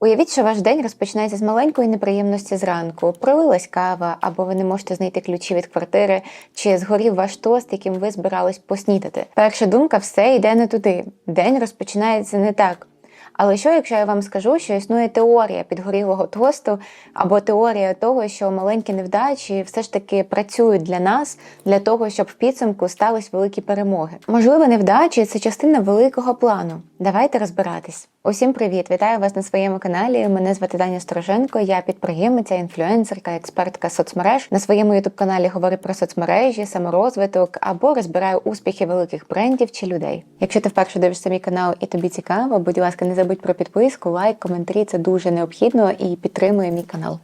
Уявіть, що ваш день розпочинається з маленької неприємності зранку. Пролилась кава, або ви не можете знайти ключі від квартири, чи згорів ваш тост, яким ви збирались поснідати. Перша думка все йде не туди. День розпочинається не так. Але що, якщо я вам скажу, що існує теорія підгорілого тосту, або теорія того, що маленькі невдачі все ж таки працюють для нас, для того, щоб в підсумку стались великі перемоги? Можливо, невдачі це частина великого плану. Давайте розбиратись. Усім привіт! Вітаю вас на своєму каналі. Мене звати Даня Стороженко. Я підприємиця, інфлюенсерка, експертка соцмереж. На своєму ютуб каналі говорю про соцмережі, саморозвиток або розбираю успіхи великих брендів чи людей. Якщо ти вперше дивишся мій канал і тобі цікаво, будь ласка, не забудь про підписку, лайк, коментарі. Це дуже необхідно і підтримує мій канал.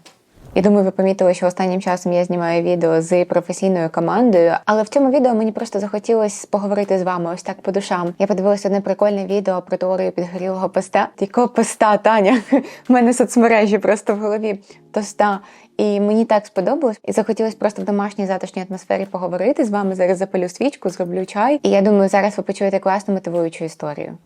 Я думаю, ви помітили, що останнім часом я знімаю відео з професійною командою, але в цьому відео мені просто захотілося поговорити з вами ось так по душам. Я подивилася одне прикольне відео про теорію підгорілого поста. Якого поста, Таня? У мене соцмережі просто в голові тоста. І мені так сподобалось, і захотілося просто в домашній затишній атмосфері поговорити з вами. Зараз запалю свічку, зроблю чай. І я думаю, зараз ви почуєте класну мотивуючу історію.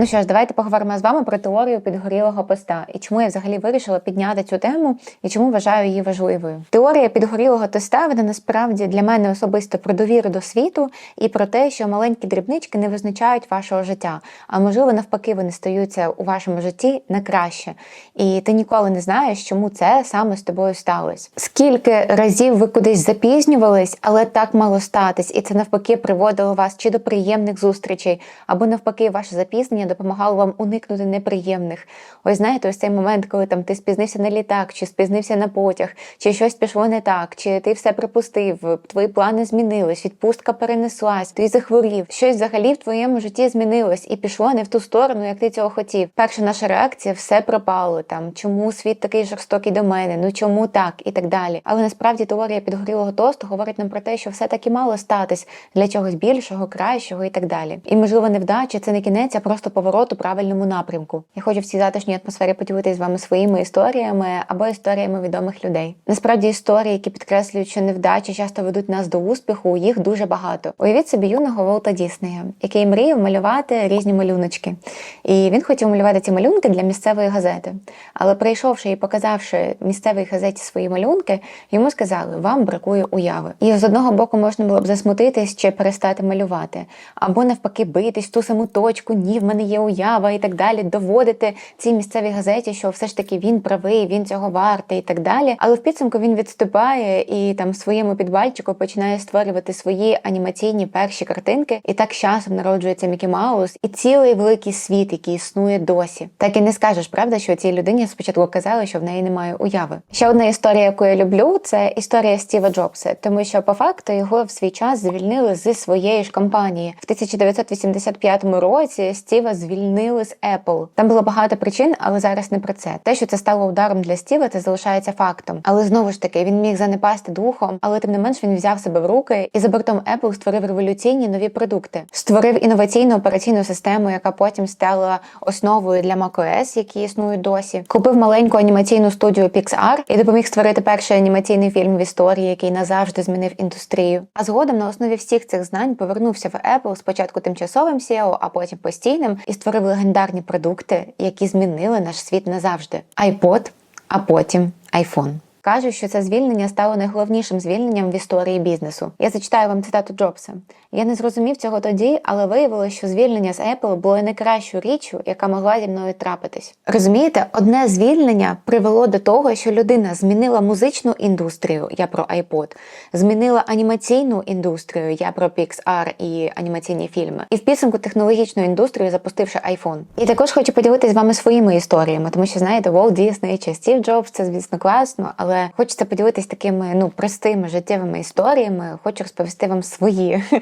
Ну що ж, давайте поговоримо з вами про теорію підгорілого поста і чому я взагалі вирішила підняти цю тему і чому вважаю її важливою. Теорія підгорілого теста вона насправді для мене особисто про довіру до світу і про те, що маленькі дрібнички не визначають вашого життя, а можливо навпаки, вони стаються у вашому житті на краще. І ти ніколи не знаєш, чому це саме з тобою сталося. Скільки разів ви кудись запізнювались, але так мало статись, і це навпаки приводило вас чи до приємних зустрічей, або навпаки, ваше запізнення допомагало вам уникнути неприємних. Ось знаєте, ось цей момент, коли там ти спізнився на літак, чи спізнився на потяг, чи щось пішло не так, чи ти все припустив, твої плани змінились, відпустка перенеслась, ти захворів. Щось взагалі в твоєму житті змінилось і пішло не в ту сторону, як ти цього хотів. Перша наша реакція все пропало. Там чому світ такий жорстокий до мене? Ну чому так і так далі. Але насправді теорія підгорілого тосту говорить нам про те, що все таки мало статись для чогось більшого, кращого і так далі. І можливо, невдача це не кінець, а просто поворот у правильному напрямку. Я хочу в цій затишній атмосфері поділитися з вами своїми історіями або історіями відомих людей. Насправді історії, які підкреслюють, що невдачі часто ведуть нас до успіху, їх дуже багато. Уявіть собі юного Волта Діснея, який мріяв малювати різні малюночки. І він хотів малювати ці малюнки для місцевої газети. Але прийшовши і показавши місцевій газеті свої малюнки, йому сказали, вам бракує уяви. І з одного боку можна було б засмутитись чи перестати малювати, або навпаки битись ту саму точку, ні, в мене є уява і так далі, доводити цій місцевій газеті, що все ж таки він правий, він цього вартий і так далі. Але в підсумку він відступає і там своєму підвальчику починає створювати свої анімаційні перші картинки. І так часом народжується Мікі Маус і цілий великий світ, який існує досі. Так і не скажеш, правда, що цій людині спочатку казали, що в неї немає уяви. Ще одна історія, яку я люблю, це історія Стіва Джобса, тому що по факту його в свій час звільнили з своєї ж компанії в 1985 році. Стіва звільнили з Apple. Там було багато причин, але зараз не про це. Те, що це стало ударом для Стіва, це залишається фактом. Але знову ж таки він міг занепасти духом, але тим не менш він взяв себе в руки і за бортом Apple створив революційні нові продукти. Створив інноваційну операційну систему, яка потім стала основою для macOS, які існують досі. Купив маленьку анімаційну студію Pixar і допоміг створити перший анімаційний фільм в історії, який назавжди змінив індустрію. А згодом на основі всіх цих знань повернувся в Apple спочатку тимчасовим SEO, а потім постійним і створив легендарні продукти, які змінили наш світ назавжди. iPod, а потім iPhone. Кажуть, що це звільнення стало найголовнішим звільненням в історії бізнесу. Я зачитаю вам цитату Джобса. Я не зрозумів цього тоді, але виявилося, що звільнення з Apple було найкращою річчю, яка могла зі мною трапитись. Розумієте, одне звільнення привело до того, що людина змінила музичну індустрію. Я про iPod, змінила анімаційну індустрію. Я про Pixar і анімаційні фільми. І в підсумку технологічну індустрію запустивши iPhone. І також хочу поділитися з вами своїми історіями, тому що знаєте, Walt Disney чи Стів Джобс це звісно класно, але хочеться поділитись такими ну простими життєвими історіями. Хочу розповісти вам свої.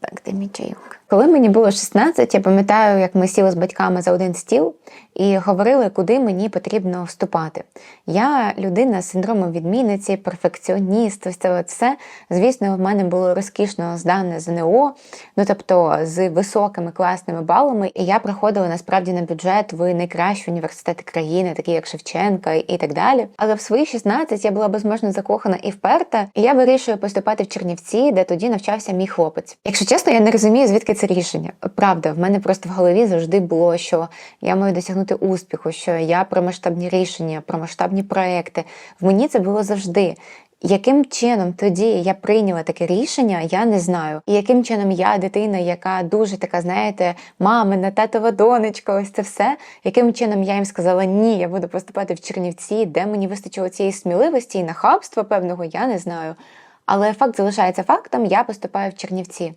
Так, де мій чайок? Коли мені було 16, я пам'ятаю, як ми сіли з батьками за один стіл і говорили, куди мені потрібно вступати. Я людина з синдромом відмінниці, перфекціоніст, ось це все. Звісно, в мене було розкішно здане ЗНО, ну тобто з високими класними балами, і я приходила насправді на бюджет в найкращі університети країни, такі як Шевченка і так далі. Але в свої 16 я була безможно закохана і вперта, і я вирішую поступати в Чернівці, де тоді навчався мій хлопець. Якщо чесно, я не розумію, звідки це рішення. Правда, в мене просто в голові завжди було, що я маю досягнути успіху, що я про масштабні рішення, про масштабні проекти. В мені це було завжди. Яким чином тоді я прийняла таке рішення, я не знаю. І яким чином я, дитина, яка дуже така, знаєте, мамина, татова донечка, ось це все. Яким чином я їм сказала ні, я буду поступати в Чернівці, де мені вистачило цієї сміливості і нахабства певного, я не знаю. Але факт залишається фактом, я поступаю в Чернівці.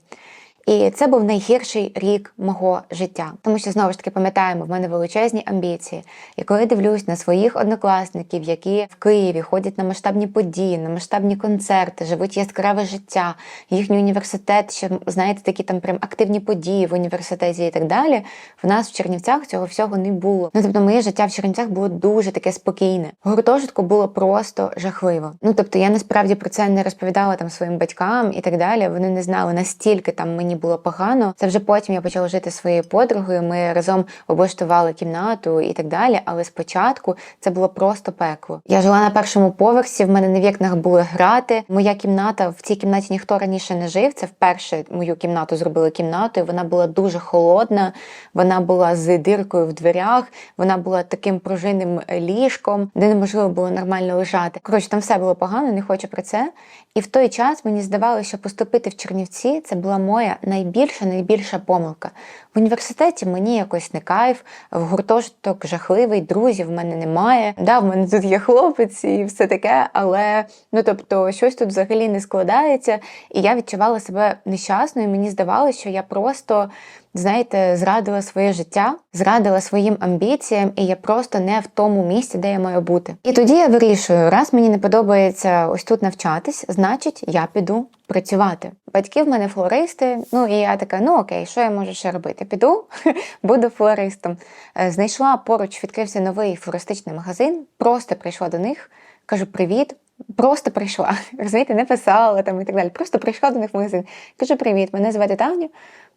І це був найгірший рік мого життя, тому що знову ж таки пам'ятаємо, в мене величезні амбіції. І коли дивлюсь на своїх однокласників, які в Києві ходять на масштабні події, на масштабні концерти, живуть яскраве життя, їхній університет, що знаєте, такі там прям активні події в університеті і так далі. В нас в Чернівцях цього всього не було. Ну тобто, моє життя в Чернівцях було дуже таке спокійне. Гуртожитку було просто жахливо. Ну тобто, я насправді про це не розповідала там своїм батькам і так далі. Вони не знали настільки там мені було погано. Це вже потім я почала жити своєю подругою. Ми разом облаштували кімнату і так далі. Але спочатку це було просто пекло. Я жила на першому поверсі. В мене на вікнах були грати. Моя кімната в цій кімнаті ніхто раніше не жив. Це вперше мою кімнату зробили кімнатою. Вона була дуже холодна. Вона була з диркою в дверях. Вона була таким пружинним ліжком, де неможливо було нормально лежати. Коротше, там все було погано, не хочу про це. І в той час мені здавалося, що поступити в Чернівці це була моя найбільша, найбільша помилка. В університеті мені якось не кайф, в гуртожиток жахливий, друзів в мене немає. Да, в мене тут є хлопець і все таке, але ну тобто щось тут взагалі не складається. І я відчувала себе нещасною. Мені здавалося, що я просто. Знаєте, зрадила своє життя, зрадила своїм амбіціям, і я просто не в тому місці, де я маю бути. І тоді я вирішую, раз мені не подобається ось тут навчатись, значить я піду працювати. Батьки в мене флористи. Ну і я така, ну окей, що я можу ще робити? Піду, буду флористом. Е, Знайшла поруч, відкрився новий флористичний магазин, просто прийшла до них, кажу привіт. Просто прийшла, розумієте, не писала там і так далі. Просто прийшла до них в магазин. Кажу, привіт, мене звати Таня.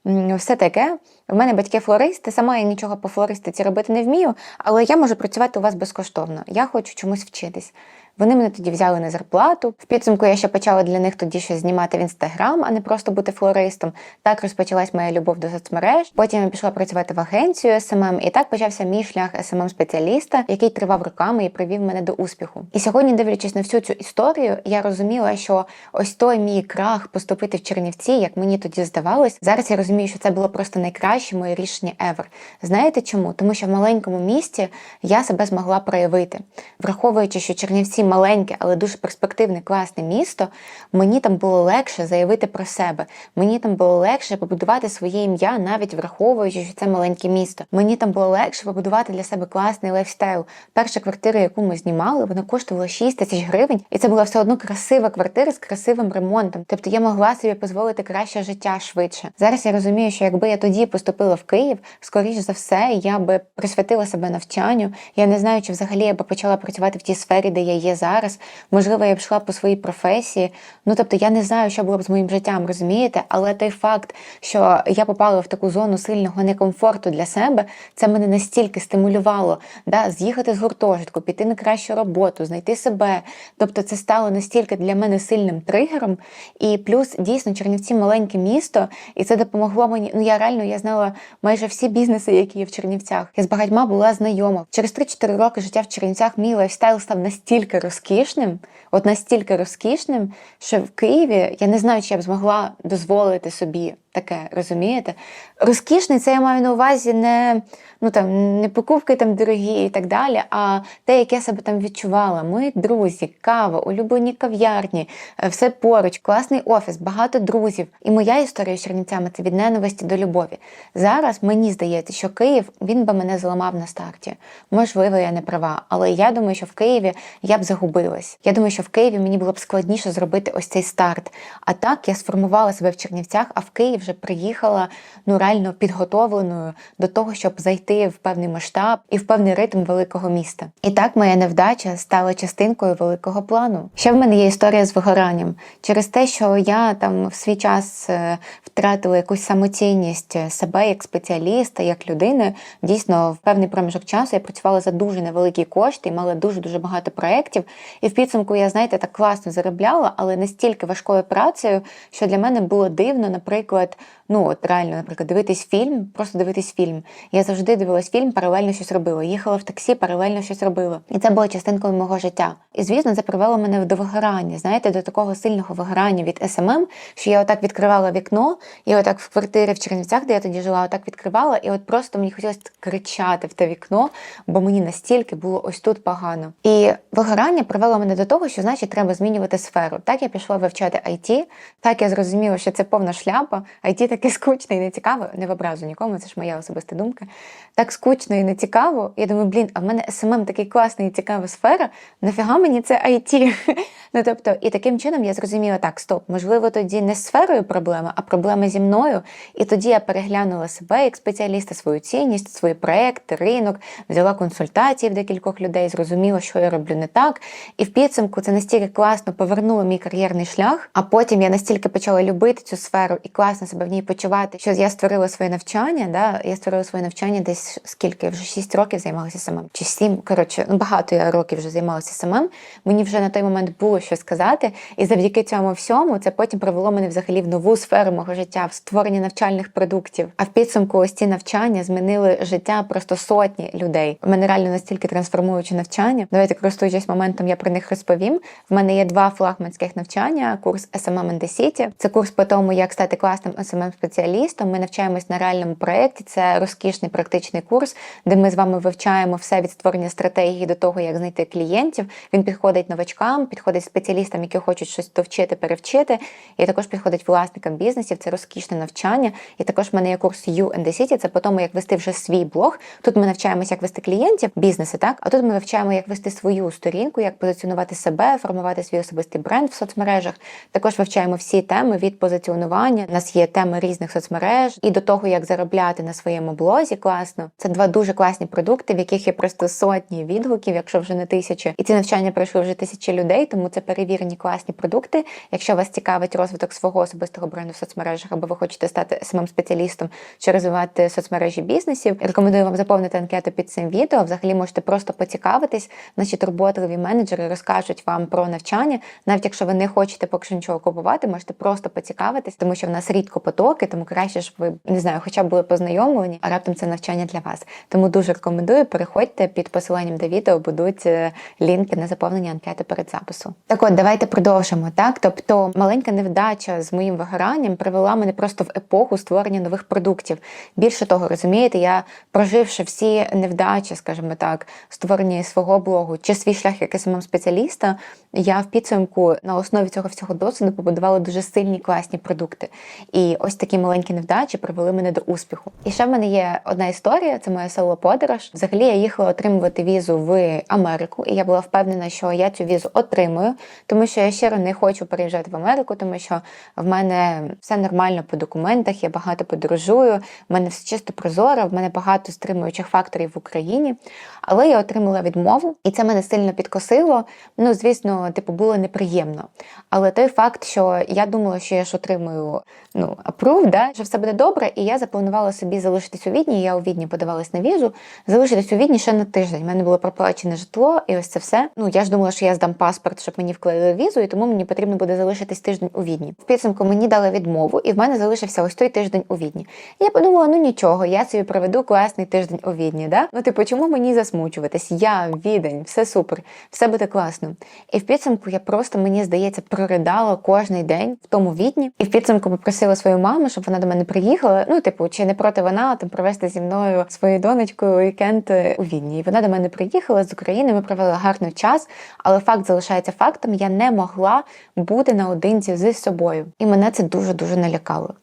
Все таке. У мене батьки флористи, сама я нічого по флористиці робити не вмію, але я можу працювати у вас безкоштовно. Я хочу чомусь вчитись. Вони мене тоді взяли на зарплату. В підсумку я ще почала для них тоді щось знімати в інстаграм, а не просто бути флористом. Так розпочалась моя любов до соцмереж. Потім я пішла працювати в агенцію СММ, і так почався мій шлях СММ спеціаліста, який тривав роками і привів мене до успіху. І сьогодні, дивлячись на всю цю історію, я розуміла, що ось той мій крах поступити в Чернівці, як мені тоді здавалось. Зараз я розумію, що це було просто найкраще моє рішення ever. Знаєте чому? Тому що в маленькому місті я себе змогла проявити, враховуючи, що Чернівці маленьке, але дуже перспективне, класне місто. Мені там було легше заявити про себе. Мені там було легше побудувати своє ім'я, навіть враховуючи, що це маленьке місто. Мені там було легше побудувати для себе класний лайфстайл. Перша квартира, яку ми знімали, вона коштувала 6 тисяч гривень, і це була все одно красива квартира з красивим ремонтом. Тобто я могла собі дозволити краще життя швидше. Зараз я розумію, що якби я тоді поступила в Київ, скоріш за все, я би присвятила себе навчанню. Я не знаю, чи взагалі я би почала працювати в тій сфері, де я є зараз. Можливо, я б йшла по своїй професії. Ну тобто, я не знаю, що було б з моїм життям, розумієте? Але той факт, що я попала в таку зону сильного некомфорту для себе, це мене настільки стимулювало да, з'їхати з гуртожитку, піти на кращу роботу, знайти себе. Тобто, це стало настільки для мене сильним тригером. І плюс дійсно Чернівці маленьке місто, і це допомогло мені. Ну я реально я знала майже всі бізнеси, які є в Чернівцях. Я з багатьма була знайома. Через 3-4 роки життя в Чернівцях мій лайфстайл став настільки розкішним, от настільки розкішним, що в Києві я не знаю, чи я б змогла дозволити собі таке, розумієте? Розкішний це я маю на увазі не, ну, там, не покупки там дорогі і так далі, а те, як я себе там відчувала. Мої друзі, кава, улюблені кав'ярні, е, все поруч, класний офіс, багато друзів. І моя історія з Чернівцями це від ненависті до любові. Зараз мені здається, що Київ він би мене зламав на старті. Можливо, я не права, але я думаю, що в Києві я б загубилась. Я думаю, що в Києві мені було б складніше зробити ось цей старт. А так я сформувала себе в Чернівцях, а в Київ вже приїхала ну реально підготовленою до того, щоб зайти в певний масштаб і в певний ритм великого міста. І так моя невдача стала частинкою великого плану. Ще в мене є історія з вигоранням через те, що я там в свій час е, втратила якусь самоцінність себе як спеціаліста, як людини. Дійсно, в певний проміжок часу я працювала за дуже невеликі кошти і мала дуже дуже багато проєктів. І в підсумку я, знаєте, так класно заробляла, але настільки важкою працею, що для мене було дивно, наприклад, ну от реально, наприклад, дивитись фільм, просто дивитись фільм. Я завжди дивилась фільм, паралельно щось робила. Їхала в таксі, паралельно щось робила. І це було частинкою мого життя. І звісно, це привело мене до вигорання. Знаєте, до такого сильного вигорання від СММ, що я отак відкривала вікно, і отак в квартирі в Чернівцях, де я тоді жила, отак відкривала, і от просто мені хотілося кричати в те вікно, бо мені настільки було ось тут погано. І вигорання привело мене до того, що значить треба змінювати сферу. Так я пішла вивчати IT, так я зрозуміла, що це повна шляпа. IT таке скучне і не цікаво. Не в образу нікому, це ж моя особиста думка. Так скучно і не цікаво. Я думаю, блін, а в мене СММ такий класний і цікава сфера. Нафіга мені це IT? Ну тобто, і таким чином я зрозуміла, так, стоп, можливо, тоді не з сферою проблема, а проблема зі мною. І тоді я переглянула себе як спеціаліста, свою цінність, свої проекти, ринок, взяла консультації в декількох людей, зрозуміла, що я роблю не так. І в підсумку це настільки класно повернуло мій кар'єрний шлях. А потім я настільки почала любити цю сферу і класно себе в ній почувати, що я створила своє навчання. Да? Я створила своє навчання десь скільки вже 6 років займалася самим. Чи 7, коротше, ну багато я років вже займалася самим. Мені вже на той момент було що сказати, і завдяки цьому всьому це потім привело мене взагалі в нову сферу мого життя, в створення навчальних продуктів. А в підсумку ось ці навчання змінили життя просто сотні людей. У мене реально настільки трансформуючі навчання. Давайте користуючись моментом, я про них розповім. В мене є два флагманських навчання: курс SMM in the City. Це курс по тому, як стати класним smm спеціалістом. Ми навчаємось на реальному проєкті. Це розкішний практичний курс, де ми з вами вивчаємо все від створення стратегії до того, як знайти клієнтів. Він підходить новачкам, підходить спеціалістам, які хочуть щось довчити, перевчити. І також підходить власникам бізнесів. Це розкішне навчання. І також в мене є курс You and the City. Це по тому, як вести вже свій блог. Тут ми навчаємося, як вести клієнтів, бізнеси, так а тут ми вивчаємо, як вести свою сторінку, як позиціонувати себе, формувати свій особистий бренд в соцмережах. Також вивчаємо всі теми від позиціонування. У нас є теми різних соцмереж і до того, як заробляти на своєму блозі. Класно. Це два дуже класні продукти, в яких є просто сотні відгуків, якщо вже не тисячі. І ці навчання пройшли вже тисячі людей, тому це перевірені класні продукти. Якщо вас цікавить розвиток свого особистого бренду в соцмережах, або ви хочете стати самим спеціалістом чи розвивати соцмережі бізнесів, рекомендую вам заповнити анкету під цим відео. Взагалі можете просто поцікавитись. Наші турботливі менеджери розкажуть вам про навчання, навіть якщо ви не хочете поки що нічого купувати, можете просто поцікавитись, тому що в нас рідко потоки, тому краще ж ви не знаю, хоча б були познайомлені, а раптом це навчання для вас. Тому дуже рекомендую. Переходьте під посиланням до відео, будуть е, лінки на заповнення анкети перед запису. Так от, давайте продовжимо. Так, тобто маленька невдача з моїм вигоранням привела мене просто в епоху створення нових продуктів. Більше того, розумієте, я проживши всі невдачі, скажімо так, створення свого блогу чи свій шлях як самим спеціаліста, я в підсумку на основі цього всього досвіду побудувала дуже сильні класні продукти. І ось такі маленькі невдачі привели мене до успіху. І ще в мене є одна історія, це моя соло подорож. Взагалі я їхала отримувати візу в Америку, і я була впевнена, що я цю візу отримую, тому що я щиро не хочу переїжджати в Америку, тому що в мене все нормально по документах, я багато подорожую, в мене все чисто прозоро, в мене багато стримуючих факторів в Україні. Але я отримала відмову, і це мене сильно підкосило. Ну, звісно, типу, було неприємно. Але той факт, що я думала, що я ж отримую ну, апрув, да, що все буде добре, і я запланувала собі залишитись у Відні. Я у Відні подавалась на візу, залишитись у Відні ще на тиждень. У мене було проплачене житло, і ось це все. Ну я ж думала, що я здам паспорт, щоб мені вклеїли візу, і тому мені потрібно буде залишитись тиждень у Відні. В підсумку мені дали відмову, і в мене залишився ось той тиждень у Відні. І я подумала, ну нічого, я собі проведу класний тиждень у Відні. Да? Ну, типу, чому мені засмучуватись? Я відень, все супер, все буде класно. І в підсумку я просто, мені здається, проридала кожний день в тому відні. І в підсумку попросила свою маму, щоб вона до мене приїхала. Ну, типу, чи не проти вона там провести зі мною своєю донечкою вікенд у Відні. І вона до мене приїхала з України. Ми провели гарний час, але факт залишається фактом. Я не могла бути наодинці з собою, і мене це дуже дуже налякало.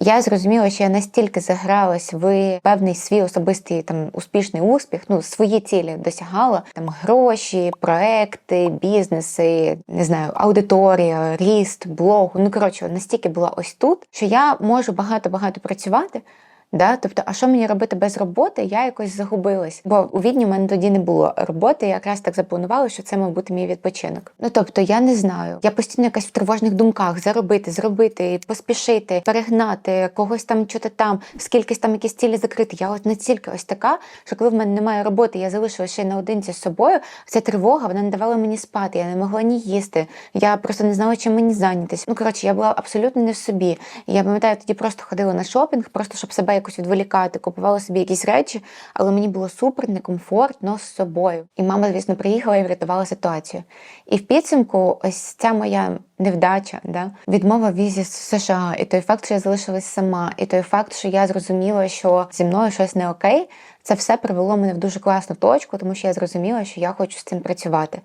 Я зрозуміла, що я настільки загралась в певний свій особистий там успішний успіх, ну свої цілі досягала там гроші, проекти, бізнеси, не знаю, аудиторія, ріст, блог. Ну коротше, настільки була ось тут, що я можу багато багато працювати. Да? Тобто, а що мені робити без роботи? Я якось загубилась. Бо у відні в мене тоді не було роботи. Я якраз так запланувала, що це мав бути мій відпочинок. Ну тобто, я не знаю. Я постійно якась в тривожних думках заробити, зробити, поспішити, перегнати когось там, чути там, скількись там якісь цілі закрити. Я от настільки ось така, що коли в мене немає роботи, я залишилася ще наодинці з собою. Ця тривога вона не давала мені спати. Я не могла ні їсти. Я просто не знала, чим мені зайнятися. Ну коротше, я була абсолютно не в собі. Я пам'ятаю, тоді просто ходила на шопінг, просто щоб себе якось відволікати, купувала собі якісь речі, але мені було супер некомфортно з собою. І мама, звісно, приїхала і врятувала ситуацію. І в підсумку, ось ця моя невдача, да, відмова візі з США, і той факт, що я залишилась сама, і той факт, що я зрозуміла, що зі мною щось не окей. Це все привело мене в дуже класну точку, тому що я зрозуміла, що я хочу з цим працювати.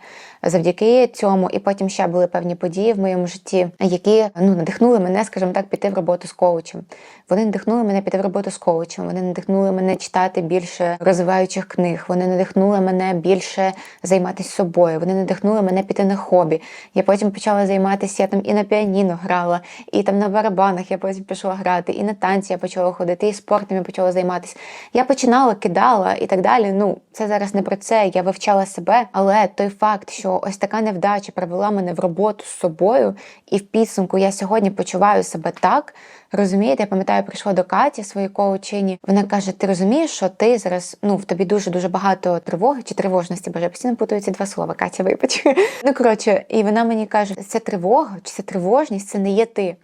Завдяки цьому, і потім ще були певні події в моєму житті, які ну надихнули мене, скажімо так, піти в роботу з коучем. Вони надихнули мене піти в роботу з коучем. Вони надихнули мене читати більше розвиваючих книг. Вони надихнули мене більше займатися собою. Вони надихнули мене піти на хобі. Я потім почала займатися я там і на піаніно грала, і там на барабанах я потім пішла грати, і на танці я почала ходити, і спортом я почала займатися. Я починала кидала і так далі. Ну, це зараз не про це. Я вивчала себе, але той факт, що ось така невдача привела мене в роботу з собою, і в підсумку я сьогодні почуваю себе так. Розумієте, я пам'ятаю, прийшла до Каті своєї коучині. Вона каже: Ти розумієш, що ти зараз ну в тобі дуже дуже багато тривоги чи тривожності, боже, постійно путаю два слова. Катя, вибач. Ну коротше, і вона мені каже: це тривога чи це тривожність, це не є ти.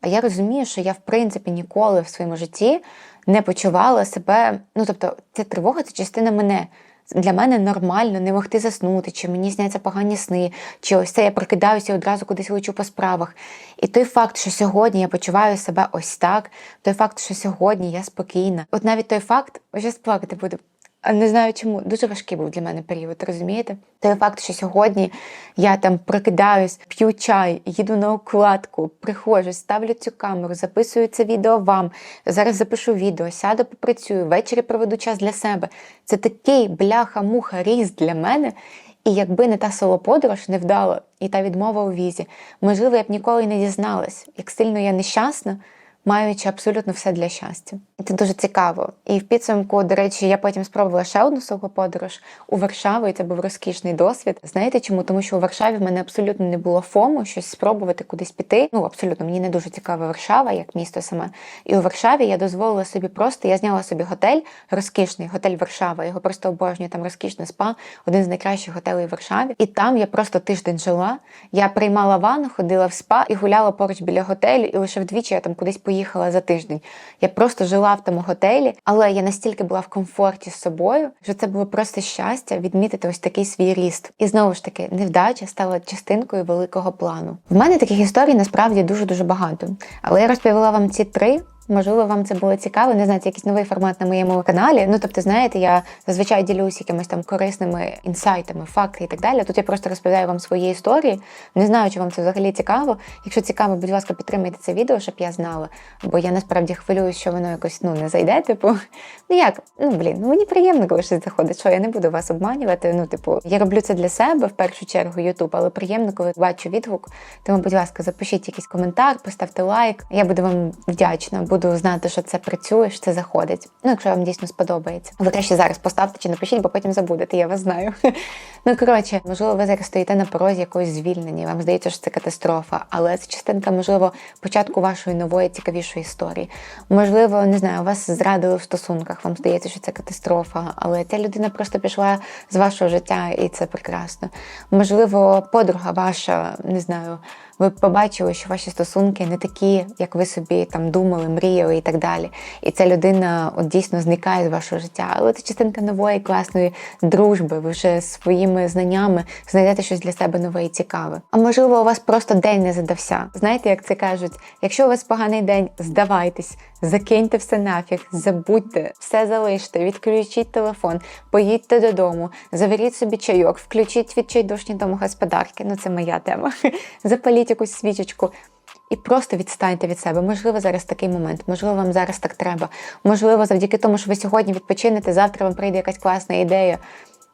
А я розумію, що я в принципі ніколи в своєму житті не почувала себе. Ну тобто, ця тривога це частина мене. Для мене нормально не могти заснути, чи мені сняться погані сни, чи ось це я прокидаюся і одразу кудись лечу по справах. І той факт, що сьогодні я почуваю себе ось так, той факт, що сьогодні я спокійна. От навіть той факт, вже сплакати буду. Не знаю чому, дуже важкий був для мене період, розумієте? Той факт, що сьогодні я там прокидаюсь, п'ю чай, їду на укладку, приходжу, ставлю цю камеру, записую це відео вам. Зараз запишу відео, сяду, попрацюю, ввечері проведу час для себе. Це такий бляха-муха ріст для мене. І якби не та солоподорож не вдала, і та відмова у візі, можливо, я б ніколи не дізналась, як сильно я нещасна маючи абсолютно все для щастя. І це дуже цікаво. І в підсумку, до речі, я потім спробувала ще одну свою подорож у Варшаву, і це був розкішний досвід. Знаєте чому? Тому що у Варшаві в мене абсолютно не було фому щось спробувати кудись піти. Ну абсолютно мені не дуже цікава Варшава, як місто саме. І у Варшаві я дозволила собі просто, я зняла собі готель, розкішний готель Варшава. Його просто обожнюю, там розкішне спа, один з найкращих готелей в Варшаві. І там я просто тиждень жила. Я приймала ванну, ходила в спа і гуляла поруч біля готелю, і лише вдвічі я там кудись поїхала за тиждень. Я просто жила в тому готелі, але я настільки була в комфорті з собою, що це було просто щастя відмітити ось такий свій ріст. І знову ж таки, невдача стала частинкою великого плану. В мене таких історій насправді дуже дуже багато. Але я розповіла вам ці три. Можливо, вам це було цікаво, не знаю, це якийсь новий формат на моєму каналі. Ну, тобто, знаєте, я зазвичай ділюсь якимись там корисними інсайтами, факти і так далі. Тут я просто розповідаю вам свої історії. Не знаю, чи вам це взагалі цікаво. Якщо цікаво, будь ласка, підтримайте це відео, щоб я знала. Бо я насправді хвилююсь, що воно якось ну не зайде. Типу, ну як? Ну блін, ну мені приємно, коли щось заходить. Що я не буду вас обманювати. Ну, типу, я роблю це для себе в першу чергу, Ютуб, але приємно, коли бачу відгук. Тому, будь ласка, запишіть якийсь коментар, поставте лайк. Я буду вам вдячна буду знати, що це працює, що це заходить. Ну, якщо вам дійсно сподобається. Ви краще зараз поставте чи напишіть, бо потім забудете, я вас знаю. Ну коротше, можливо, ви зараз стоїте на порозі якогось звільнення. Вам здається, що це катастрофа, але це частинка, можливо, початку вашої нової цікавішої історії. Можливо, не знаю, вас зрадили в стосунках. Вам здається, що це катастрофа, але ця людина просто пішла з вашого життя, і це прекрасно. Можливо, подруга ваша, не знаю ви побачили, що ваші стосунки не такі, як ви собі там думали, мріяли і так далі. І ця людина от дійсно зникає з вашого життя. Але це частинка нової класної дружби. Ви вже своїми знаннями знайдете щось для себе нове і цікаве. А можливо, у вас просто день не задався. Знаєте, як це кажуть? Якщо у вас поганий день, здавайтесь, закиньте все нафіг, забудьте, все залиште, відключіть телефон, поїдьте додому, заваріть собі чайок, включіть відчайдушні домогосподарки. Ну це моя тема. Запаліть якусь свічечку. І просто відстаньте від себе. Можливо, зараз такий момент, можливо, вам зараз так треба. Можливо, завдяки тому, що ви сьогодні відпочинете, завтра вам прийде якась класна ідея.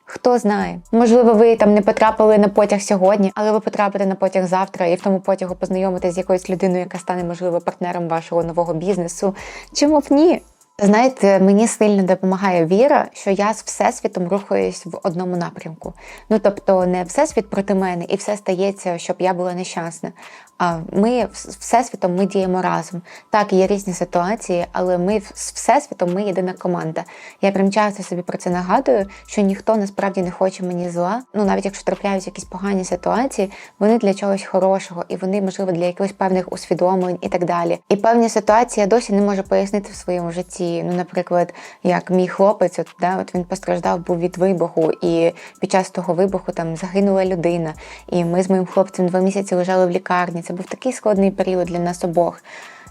Хто знає, можливо, ви там не потрапили на потяг сьогодні, але ви потрапите на потяг завтра, і в тому потягу познайомитесь з якоюсь людиною, яка стане, можливо, партнером вашого нового бізнесу. Чому б ні? Знаєте, мені сильно допомагає віра, що я з всесвітом рухаюсь в одному напрямку. Ну тобто, не всесвіт проти мене, і все стається, щоб я була нещасна. А ми з всесвітом ми діємо разом. Так, є різні ситуації, але ми з всесвітом ми єдина команда. Я прям часто собі про це нагадую, що ніхто насправді не хоче мені зла. Ну навіть якщо трапляються якісь погані ситуації, вони для чогось хорошого, і вони, можливо, для якихось певних усвідомлень і так далі. І певні ситуації я досі не можу пояснити в своєму житті. Ну, наприклад, як мій хлопець, от да, от він постраждав був від вибуху, і під час того вибуху там загинула людина. І ми з моїм хлопцем два місяці лежали в лікарні. Це був такий складний період для нас обох.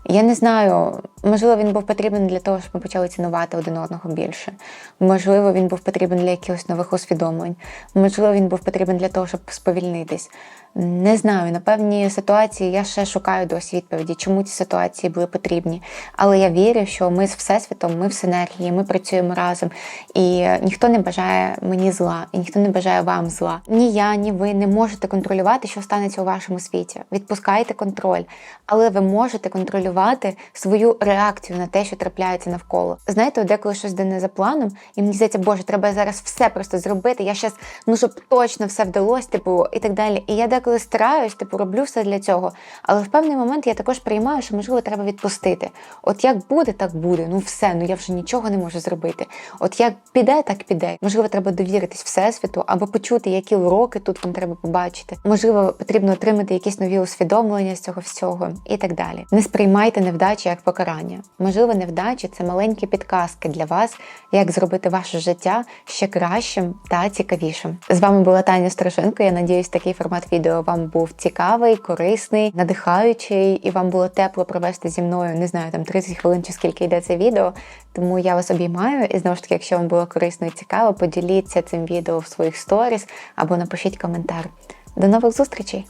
Я не знаю, можливо, він був потрібен для того, щоб ми почали цінувати один одного більше. Можливо, він був потрібен для якихось нових усвідомлень. Можливо, він був потрібен для того, щоб сповільнитись. Не знаю, на певні ситуації я ще шукаю досі відповіді, чому ці ситуації були потрібні. Але я вірю, що ми з всесвітом, ми в синергії, ми працюємо разом, і ніхто не бажає мені зла, і ніхто не бажає вам зла. Ні я, ні ви не можете контролювати, що станеться у вашому світі. Відпускайте контроль, але ви можете контролювати свою реакцію на те, що трапляється навколо. Знаєте, деколи щось йде не за планом, і мені здається, боже, треба зараз все просто зробити. Я щас, ну щоб точно все вдалося, типу, і так далі. І я деколи стараюсь, типу, роблю все для цього. Але в певний момент я також приймаю, що можливо треба відпустити. От як буде, так буде. Ну все, ну я вже нічого не можу зробити. От як піде, так піде. Можливо, треба довіритись всесвіту або почути, які уроки тут вам треба побачити. Можливо, потрібно отримати якісь нові усвідомлення з цього всього і так далі. Не сприймайте невдачі як покарання. Можливо, невдачі це маленькі підказки для вас, як зробити ваше життя ще кращим та цікавішим. З вами була Таня Страшенко. Я надіюсь, такий формат відео вам був цікавий, корисний, надихаючий, і вам було тепло провести зі мною, не знаю, там 30 хвилин чи скільки йде це відео. Тому я вас обіймаю. І знову ж таки, якщо вам було корисно і цікаво, поділіться цим відео в своїх сторіс або напишіть коментар. До нових зустрічей!